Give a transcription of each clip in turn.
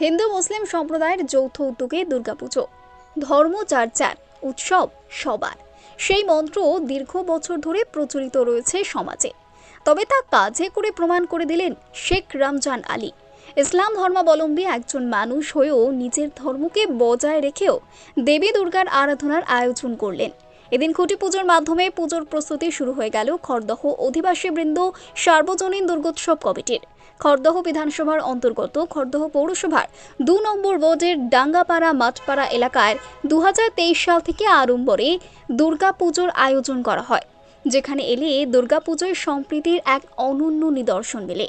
হিন্দু মুসলিম সম্প্রদায়ের যৌথ উদ্যোগে দুর্গাপুজো। ধর্ম, চর্চার, উৎসব, সবার। সেই মন্ত্র দীর্ঘ বছর ধরে প্রচলিত রয়েছে সমাজে। তবে তা কাজে করে প্রমাণ করে দিলেন শেখ রামজান আলী। ইসলাম ধর্মাবলম্বী একজন মানুষ হয়েও নিজের ধর্মকে বজায় রেখেও দেবী দুর্গার আরাধনার আয়োজন করলেন। এদিন খুঁটি পুজোর মাধ্যমে পুজোর প্রস্তুতি শুরু হয়ে গেল খড়দহ অধিবাসী বৃন্দ সার্বজনীন দুর্গোৎসব কমিটির। খড়দহ বিধানসভার অন্তর্গত খড়দহ পৌরসভার দু নম্বর ওয়ার্ডের ডাঙ্গাপাড়া, মাঠপাড়া এলাকায় দু হাজার তেইশ সাল থেকে আড়ম্বরে দুর্গাপুজোর আয়োজন করা হয়, যেখানে এলে দুর্গাপুজোয় সম্প্রীতির এক অনন্য নিদর্শন মেলে।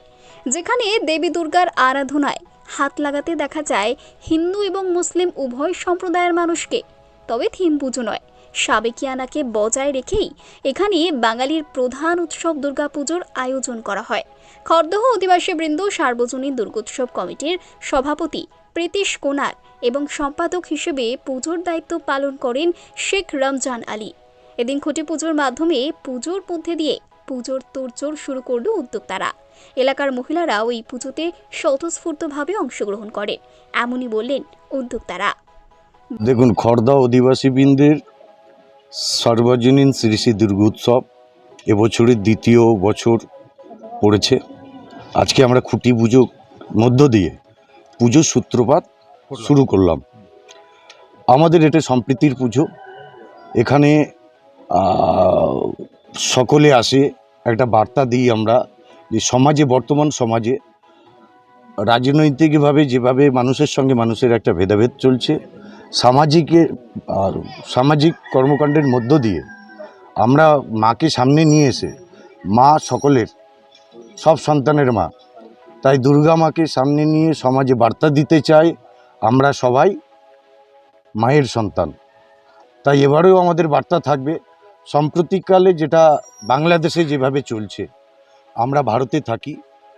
যেখানে দেবী দুর্গার আরাধনায় হাত লাগাতে দেখা যায় হিন্দু এবং মুসলিম উভয় সম্প্রদায়ের মানুষকে, তবে থিম পুজো নয়। সাবেকিয়ানাকে বজায় রেখেই এখানে বাঙালির প্রধান উৎসব দুর্গাপুজোর আয়োজন করা হয়। খড়দহ অধিবাসী বৃন্দ সার্বজনীন দুর্গোৎসব কমিটির সভাপতি প্রীতিশ কোনার এবং সম্পাদক হিসেবে পুজোর দায়িত্ব পালন করেন শেখ রমজান আলী। এদিন খুঁটি পুজোর মাধ্যমে পুজোর মধ্যে দিয়ে পুজোর তোড়জোড় শুরু করল উদ্যোক্তারা। এলাকার মহিলারাও এই পুজোতে স্বতঃস্ফূর্তভাবে অংশগ্রহণ করে, এমনই বললেন উদ্যোক্তারা। দেখুন খর্দা অধিবাসীবৃন্দের সার্বজনীন শ্রী শ্রী দুর্গোৎসব এবছরের দ্বিতীয় বছর পড়েছে। আজকে আমরা খুঁটি পুজো মধ্য দিয়ে পুজোর সূত্রপাত শুরু করলাম। আমাদের এটা সম্প্রীতির পুজো। এখানে সকলে আসে একটা বার্তা দিই আমরা যে সমাজে বর্তমান সমাজে রাজনৈতিকভাবে যেভাবে মানুষের সঙ্গে মানুষের একটা ভেদাভেদ চলছে সামাজিকে আর সামাজিক কর্মকাণ্ডের মধ্য দিয়ে আমরা মাকে সামনে নিয়ে এসে মা সকলের, সব সন্তানের মা, তাই দুর্গা মাকে সামনে নিয়ে সমাজে বার্তা দিতে চাই, আমরা সবাই মায়ের সন্তান। তাই এবারেও আমাদের বার্তা থাকবে, সাম্প্রতিককালে যেটা বাংলাদেশে যেভাবে চলছে, আমরা ভারতে থাকি,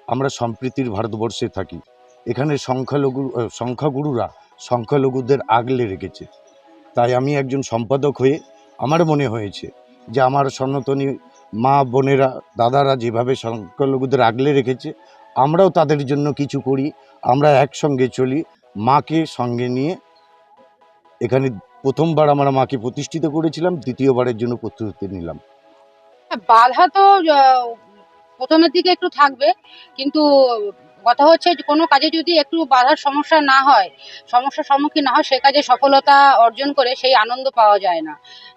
আমরা সম্প্রীতির ভারতবর্ষে থাকি। এখানে সংখ্যালঘু, সংখ্যাগুরুরা সংখ্যালঘুদের আগলে রেখেছে। তাই আমি একজন সম্পাদক হয়ে আমার মনে হয়েছে যে আমার সনাতনী মা বোনেরা দাদারা যেভাবে সংখ্যালঘুদের আগলে রেখেছে আমরাও তাদের জন্য কিছু করি আমরা একসঙ্গে চলি মাকে সঙ্গে নিয়ে। এখানে প্রথমবার আমরা মাকে প্রতিষ্ঠিত করেছিলাম দ্বিতীয়বারের জন্য প্রস্তুতি নিলাম। হ্যাঁ, বাধা তো প্রথমের দিকে একটু থাকবে কিন্তু কথা হচ্ছে কোনো কাজে যদি একটু বাধার সমস্যা না হয়, সমস্যার সম্মুখীন না হয়, সে কাজে সফলতা অর্জন করে সেই আনন্দ পাওয়া যায় না।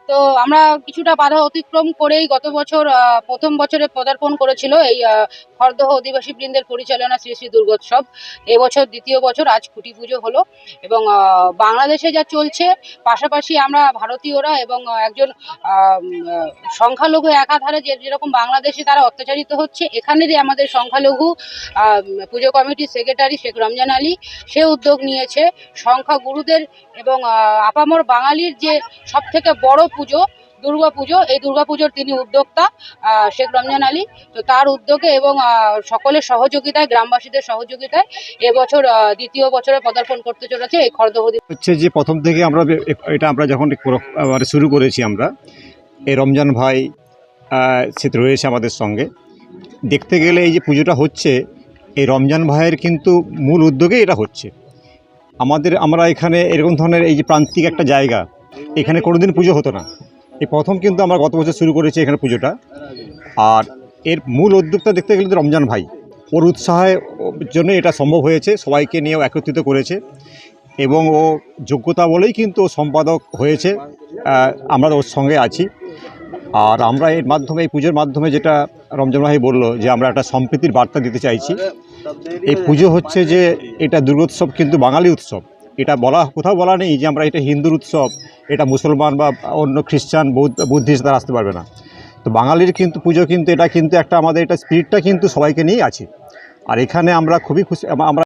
তো আমরা কিছুটা বাধা অতিক্রম করেই গত বছর প্রথম বছরে পদার্পণ করেছিল এই আহ, খড়দহ অধিবাসী বৃন্দের পরিচালনা শ্রী শ্রী দুর্গোৎসব। এবছর দ্বিতীয় বছর আজ খুঁটি পুজো হলো এবং বাংলাদেশে যা চলছে পাশাপাশি আমরা ভারতীয়রা এবং একজন সংখ্যালঘু একাধারে যে যেরকম বাংলাদেশে তারা অত্যাচারিত হচ্ছে এখানেরই আমাদের সংখ্যালঘু পুজো কমিটির সেক্রেটারি শেখ রমজান আলী সে উদ্যোগ নিয়েছে। সংখ্যাগুরুদের এবং আপামর বাঙালির যে সব থেকে বড় পুজো, দুর্গা পুজো। এই দুর্গা পুজোর তিনি উদ্যোক্তা শেখ রমজান আলী। তো তার উদ্যোগে এবং সকলের সহযোগিতায়, গ্রামবাসীদের সহযোগিতায় এবছর দ্বিতীয় বছরে পদার্পণ করতে চলেছে এই খর্দহদি হচ্ছে যে প্রথম থেকে আমরা এটা আমরা যখন শুরু করেছি আমরা এই রমজান ভাই সে রয়েছে আমাদের সঙ্গে। দেখতে গেলে এই যে পুজোটা হচ্ছে, এই রমজান ভাইয়ের কিন্তু মূল উদ্যোগে এটা হচ্ছে। আমাদের, আমরা এখানে এরকম ধরনের এই যে প্রান্তিক একটা জায়গা এখানে কোনোদিন পুজো হতো না। এই প্রথম কিন্তু আমরা গত বছর শুরু করেছি এখানে পুজোটা। আর এর মূল উদ্যোক্তা দেখতে গেলে রমজান ভাই। ওর উৎসাহের জন্য এটা সম্ভব হয়েছে, সবাইকে নিয়েও একত্রিত করেছে। এবং ও যোগ্যতা বলেই কিন্তু সম্পাদক হয়েছে আমরা ওর সঙ্গে আছি। আর আমরা এর মাধ্যমে, এই পুজোর মাধ্যমে যেটা রমজান ভাই বলল যে আমরা একটা সম্প্রীতির বার্তা দিতে চাইছি। এই পুজো হচ্ছে যে এটা দুর্গোৎসব কিন্তু বাঙালি উৎসব। এটা বলা, কোথাও বলা নেই যে আমরা এটা হিন্দুর উৎসব, এটা মুসলমান বা অন্য খ্রিস্টান, বৌদ্ধ, বুদ্ধিস্ট তারা আসতে পারবে না। তো বাঙালির কিন্তু পুজো কিন্তু এটা কিন্তু একটা আমাদের এটা স্পিরিটটা কিন্তু সবাইকে নিয়েই আছে। আর এখানে আমরা খুবই খুশি, আমরা